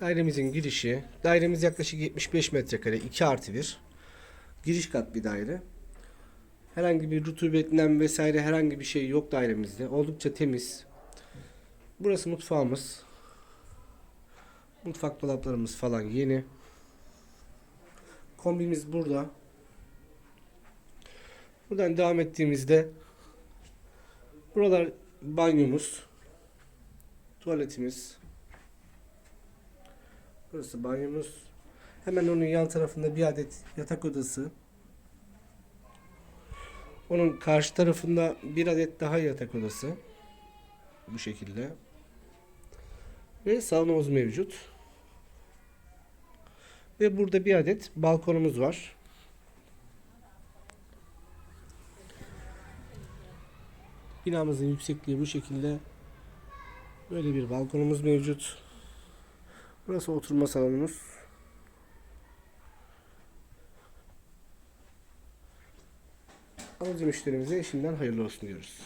Dairemizin girişi. Dairemiz yaklaşık 75 metrekare. 2 artı 1. Giriş kat bir daire. Herhangi bir rutubetten vesaire herhangi bir şey yok dairemizde. Oldukça temiz. Burası mutfağımız. Mutfak dolaplarımız falan yeni. Kombimiz burada. Buradan devam ettiğimizde buralar banyomuz, tuvaletimiz. Burası banyomuz. Hemen onun yan tarafında bir adet yatak odası. Onun karşı tarafında bir adet daha yatak odası. Bu şekilde. Ve saunamız mevcut. Ve burada bir adet balkonumuz var. Binamızın yüksekliği bu şekilde. Böyle bir balkonumuz mevcut. Burası oturma salonumuz. Alıcı müşterimize şimdiden hayırlı olsun diyoruz.